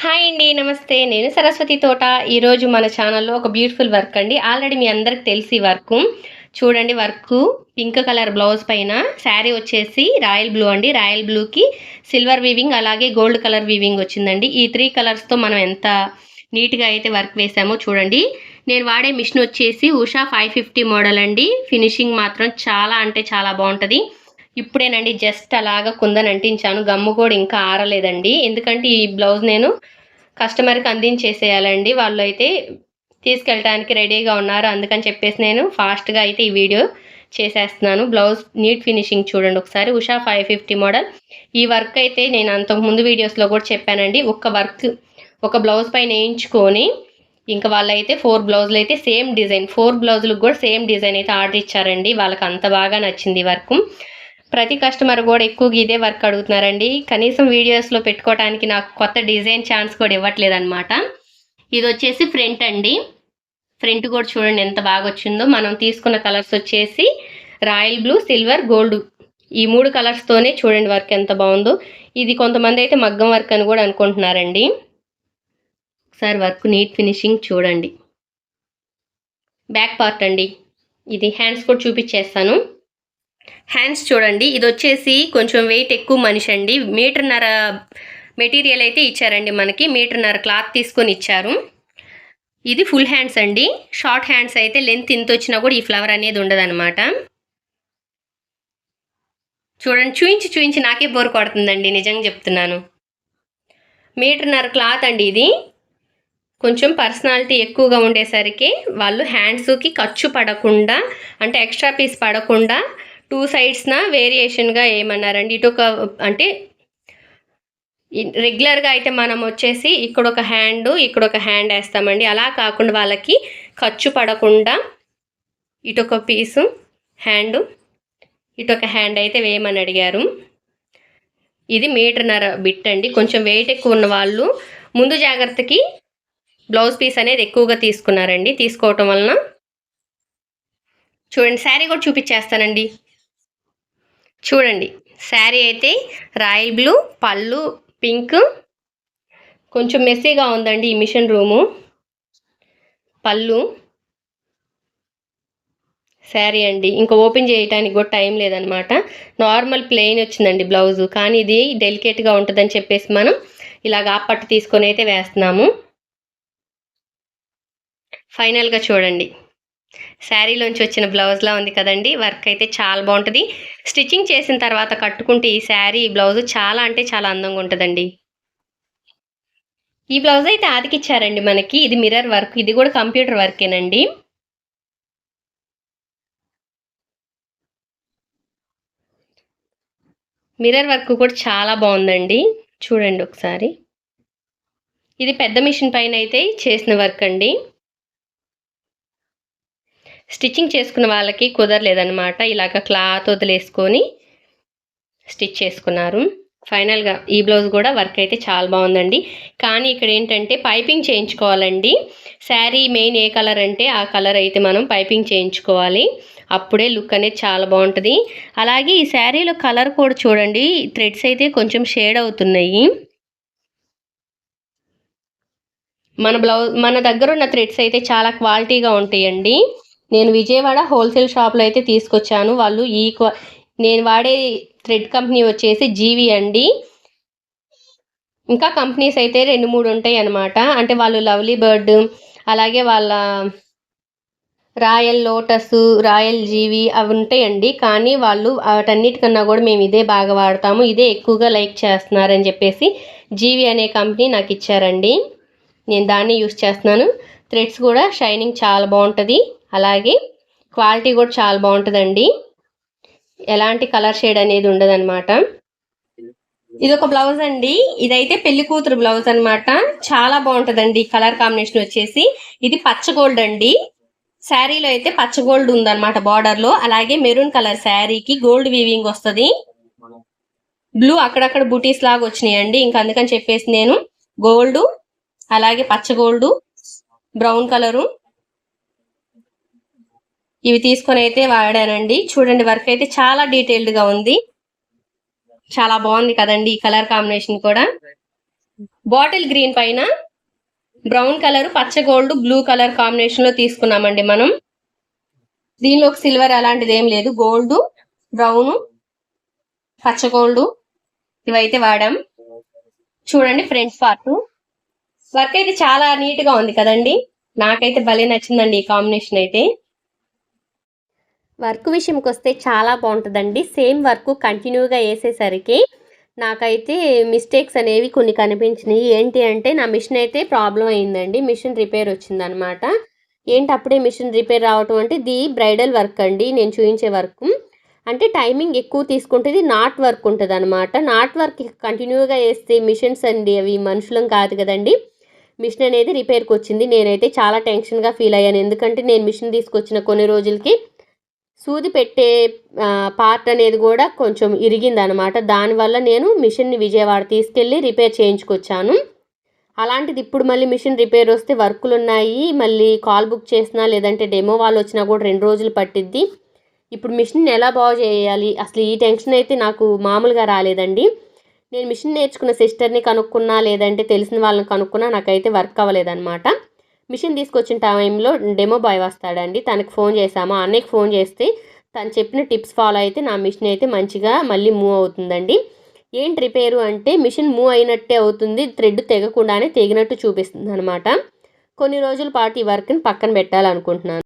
Hi అండి నమస్తే. నేను సరస్వతి తోట. ఈరోజు మన ఛానల్లో ఒక బ్యూటిఫుల్ వర్క్ అండి. ఆల్రెడీ మీ అందరికి తెలిసి వర్క్. చూడండి వర్క్. పింక్ కలర్ బ్లౌజ్ పైన శారీ వచ్చేసి రాయల్ బ్లూ అండి. రాయల్ బ్లూకి సిల్వర్ వీవింగ్ అలాగే గోల్డ్ కలర్ వీవింగ్ వచ్చిందండి. ఈ త్రీ కలర్స్తో మనం ఎంత నీట్గా అయితే వర్క్ వేసామో చూడండి. నేను వాడే మిషన్ వచ్చేసి ఉషా ఫైవ్ ఫిఫ్టీ మోడల్ అండి. ఫినిషింగ్ మాత్రం చాలా అంటే చాలా బాగుంటుంది. ఇప్పుడేనండి జస్ట్ అలాగా కుందని అంటించాను. గమ్ము కూడా ఇంకా ఆరలేదండి. ఎందుకంటే ఈ బ్లౌజ్ నేను కస్టమర్కి అందించేసేయాలండి. వాళ్ళు అయితే తీసుకెళ్ళడానికి రెడీగా ఉన్నారు. అందుకని చెప్పేసి నేను ఫాస్ట్గా అయితే ఈ వీడియో చేసేస్తున్నాను. బ్లౌజ్ నీట్ ఫినిషింగ్ చూడండి ఒకసారి. Usha five fifty model. ఈ వర్క్ అయితే నేను అంతకు ముందు వీడియోస్లో కూడా చెప్పానండి. ఒక్క వర్క్ ఒక బ్లౌజ్ పైన వేయించుకొని ఇంకా వాళ్ళైతే ఫోర్ బ్లౌజులు అయితే సేమ్ డిజైన్ ఫోర్ బ్లౌజులకు కూడా సేమ్ డిజైన్ అయితే ఆర్డర్ ఇచ్చారండి. వాళ్ళకి అంత బాగా నచ్చింది వర్క్. ప్రతి కస్టమర్ కూడా ఎక్కువగా ఇదే వర్క్ అడుగుతున్నారండి. కనీసం వీడియోస్లో పెట్టుకోవడానికి నాకు కొత్త డిజైన్ ఛాన్స్ కూడా ఇవ్వట్లేదు అనమాట ఇది వచ్చేసి ఫ్రంట్ అండి. ఫ్రంట్ కూడా చూడండి ఎంత బాగా వచ్చిందో. మనం తీసుకున్న కలర్స్ వచ్చేసి రాయల్ బ్లూ సిల్వర్ గోల్డ్. ఈ మూడు కలర్స్తోనే చూడండి వర్క్ ఎంత బాగుందో. ఇది కొంతమంది అయితే మగ్గం వర్క్ అని కూడా అనుకుంటున్నారండి. ఒకసారి వర్క్ నీట్ ఫినిషింగ్ చూడండి. బ్యాక్ పార్ట్ అండి. ఇది హ్యాండ్స్ కూడా చూపించేస్తాను. హ్యాండ్స్ చూడండి. ఇది వచ్చేసి కొంచెం వెయిట్ ఎక్కువ మనిషి అండి. మీటర్న్నర మెటీరియల్ అయితే ఇచ్చారండి మనకి. మీటర్న్నర క్లాత్ తీసుకొని ఇచ్చారు. ఇది ఫుల్ హ్యాండ్స్ అండి. షార్ట్ హ్యాండ్స్ అయితే లెంత్ ఇంత వచ్చినా కూడా ఈ ఫ్లవర్ అనేది ఉండదన్నమాట. చూడండి. చూయించి చూయించి నాకే బోర్ కొడుతుందండి. నిజంగా చెప్తున్నాను. మీటర్న్నర క్లాత్ అండి ఇది. కొంచెం పర్సనాలిటీ ఎక్కువగా ఉండేసరికి వాళ్ళు హ్యాండ్స్కి ఖర్చు పడకుండా అంటే ఎక్స్ట్రా పీస్ పడకుండా టూ సైడ్స్న వేరియేషన్గా ఏమన్నారండి? ఇటు ఒక అంటే రెగ్యులర్గా అయితే మనం వచ్చేసి ఇక్కడ ఒక హ్యాండ్ ఇక్కడ ఒక హ్యాండ్ వేస్తామండి. అలా కాకుండా వాళ్ళకి ఖర్చు పడకుండా ఇటు ఒక పీసు హ్యాండ్ ఇటు ఒక హ్యాండ్ అయితే వేయమని అడిగారు. ఇది మీటర్నర బిట్ అండి. కొంచెం వెయిట్ ఎక్కువ ఉన్న వాళ్ళు ముందు జాగ్రత్తకి బ్లౌజ్ పీస్ అనేది ఎక్కువగా తీసుకున్నారండి. తీసుకోవటం వలన. చూడండి శారీ కూడా చూపించేస్తానండి. చూడండి. శారీ అయితే రాయల్ బ్లూ పళ్ళు పింక్. కొంచెం మెస్సీగా ఉందండి ఈ మిషన్ రూము. పళ్ళు. శారీ అండి. ఇంకా ఓపెన్ చేయడానికి కూడా టైం లేదనమాట. నార్మల్ ప్లెయిన్ వచ్చిందండి బ్లౌజు. కానీ ఇది డెలికేట్గా ఉంటుందని చెప్పేసి మనం ఇలాగ పట్టు తీసుకొని అయితే వేస్తున్నాము. ఫైనల్గా చూడండి. శారీలోంచి వచ్చిన బ్లౌజ్లా ఉంది కదండి. వర్క్ అయితే చాలా బాగుంటుంది. స్టిచ్చింగ్ చేసిన తర్వాత కట్టుకుంటే ఈ శారీ ఈ బ్లౌజ్ చాలా అంటే చాలా అందంగా ఉంటుందండి. ఈ బ్లౌజ్ అయితే ఆదికిచ్చారండి మనకి. ఇది మిర్రర్ వర్క్. ఇది కూడా కంప్యూటర్ వర్కేనండి. మిర్రర్ వర్క్ కూడా చాలా బాగుందండి. చూడండి ఒకసారి. ఇది పెద్ద మిషన్ పైన అయితే చేసిన వర్క్ అండి. స్టిచ్చింగ్ చేసుకున్న వాళ్ళకి కుదరలేదనమాట ఇలాగ క్లాత్ వదిలేసుకొని స్టిచ్ చేసుకున్నారు. ఫైనల్గా ఈ బ్లౌజ్ కూడా వర్క్ అయితే చాలా బాగుందండి. కానీ ఇక్కడ ఏంటంటే పైపింగ్ చేయించుకోవాలండి. శారీ మెయిన్ ఏ కలర్ అంటే ఆ కలర్ అయితే మనం పైపింగ్ చేయించుకోవాలి. అప్పుడే లుక్ అనేది చాలా బాగుంటుంది. అలాగే ఈ శారీలో కలర్ కూడా చూడండి. థ్రెడ్స్ అయితే కొంచెం షేడ్ అవుతున్నాయి. మన బ్లౌజ్ మన దగ్గర ఉన్న థ్రెడ్స్ అయితే చాలా క్వాలిటీగా ఉంటాయండి. నేను విజయవాడ హోల్సేల్ షాప్లో అయితే తీసుకొచ్చాను. వాళ్ళు ఈ నేను వాడే థ్రెడ్ కంపెనీ వచ్చేసి జీవి అండి. ఇంకా కంపెనీస్ అయితే రెండు మూడు ఉంటాయి అన్నమాట. అంటే వాళ్ళు లవ్లీ బర్డ్ అలాగే వాళ్ళ రాయల్ లోటస్ రాయల్ జీవి అవి ఉంటాయండి. కానీ వాళ్ళు వాటన్నిటికన్నా కూడా మేము ఇదే బాగా వాడతాము. ఇదే ఎక్కువగా లైక్ చేస్తున్నారని చెప్పేసి జీవి అనే కంపెనీ నాకు ఇచ్చారండి నేను దాన్ని యూస్ చేస్తున్నాను. థ్రెడ్స్ కూడా షైనింగ్ చాలా బాగుంటుంది. అలాగే క్వాలిటీ కూడా చాలా బాగుంటుందండి. ఎలాంటి కలర్ షేడ్ అనేది ఉండదన్నమాట. ఇది ఒక బ్లౌజ్ అండి. ఇదైతే పెళ్ళి కూతురు బ్లౌజ్ అనమాట చాలా బాగుంటుందండి కలర్ కాంబినేషన్ వచ్చేసి. ఇది పచ్చ గోల్డ్ అండి. శారీలో అయితే పచ్చ గోల్డ్ ఉందన్నమాట బార్డర్లో. అలాగే మెరూన్ కలర్ శారీకి గోల్డ్ వీవింగ్ వస్తుంది. బ్లూ అక్కడక్కడ బుటీస్ లాగా వచ్చినాయండి. ఇంకా అందుకని చెప్పేసి నేను గోల్డ్ అలాగే పచ్చ గోల్డ్ బ్రౌన్ కలరు ఇవి తీసుకొని అయితే వాడానండి. చూడండి వర్క్ అయితే చాలా డీటెయిల్డ్గా ఉంది. చాలా బాగుంది కదండి ఈ కలర్ కాంబినేషన్ కూడా. బాటిల్ గ్రీన్ పైన బ్రౌన్ కలర్ పచ్చ గోల్డ్ బ్లూ కలర్ కాంబినేషన్లో తీసుకున్నామండి మనం. దీనిలో ఒక సిల్వర్ అలాంటిది ఏం లేదు. గోల్డ్ బ్రౌన్ పచ్చ గోల్డ్ ఇవైతే వాడాం. చూడండి ఫ్రంట్ పార్ట్. వర్క్ అయితే చాలా నీట్గా ఉంది కదండి. నాకైతే భలే నచ్చిందండి ఈ కాంబినేషన్ అయితే. వర్క్ విషయంకి వస్తే చాలా బాగుంటుందండి సేమ్ వర్క్ కంటిన్యూగా వేసేసరికి నాకైతే మిస్టేక్స్ అనేవి కొన్ని కనిపించినాయి. ఏంటి అంటే నా మిషన్ అయితే ప్రాబ్లం అయిందండి. మిషన్ రిపేర్ వచ్చిందనమాట. ఏంటి అప్పుడే మిషన్ రిపేర్ రావటం అంటే ఇది బ్రైడల్ వర్క్ అండి. నేను చూపించే వర్క్. అంటే టైమింగ్ ఎక్కువ తీసుకుంటుంది నాట్ వర్క్ ఉంటుంది అనమాట నాట్ వర్క్ కంటిన్యూగా వేస్తే మిషన్స్ అండి అవి మనుషులం కాదు కదండి. మిషన్ అనేది రిపేర్కి వచ్చింది నేనైతే చాలా టెన్షన్గా ఫీల్ అయ్యాను. ఎందుకంటే నేను మిషన్ తీసుకొచ్చిన కొన్ని రోజులకి సూది పెట్టే పార్ట్ అనేది కూడా కొంచెం ఇరిగిందనమాట. దానివల్ల నేను మిషన్ని విజయవాడ తీసుకెళ్ళి రిపేర్ చేయించుకొచ్చాను. అలాంటిది ఇప్పుడు మళ్ళీ మిషన్ రిపేర్ వస్తే వర్కులు ఉన్నాయి మళ్ళీ కాల్ బుక్ చేసినా లేదంటే డెమో వాళ్ళు వచ్చినా కూడా రెండు రోజులు పట్టిద్ది. ఇప్పుడు మిషన్ ఎలా బాగు చేయాలి? అసలు ఈ టెన్షన్ అయితే నాకు మామూలుగా రాలేదండి. నేను మిషన్ నేర్చుకున్న సిస్టర్ని కనుక్కున్నా లేదంటే తెలిసిన వాళ్ళని కనుక్కున్నా నాకైతే వర్క్ అవ్వలేదన్నమాట మిషన్ తీసుకొచ్చిన టైంలో డెమో బాయ్ వస్తాడండి. తనకు ఫోన్ చేశాము? అన్నయ్యకి ఫోన్ చేస్తే తను చెప్పిన టిప్స్ ఫాలో అయితే నా మిషన్ అయితే మంచిగా మళ్ళీ మూవ్ అవుతుందండి. ఏంటి రిపేరు అంటే మిషన్ మూవ్ అయినట్టే అవుతుంది థ్రెడ్ తెగకుండానే తెగినట్టు చూపిస్తుంది అనమాట కొన్ని రోజుల పాటు ఈ వర్క్ని పక్కన పెట్టాలనుకుంటున్నాను.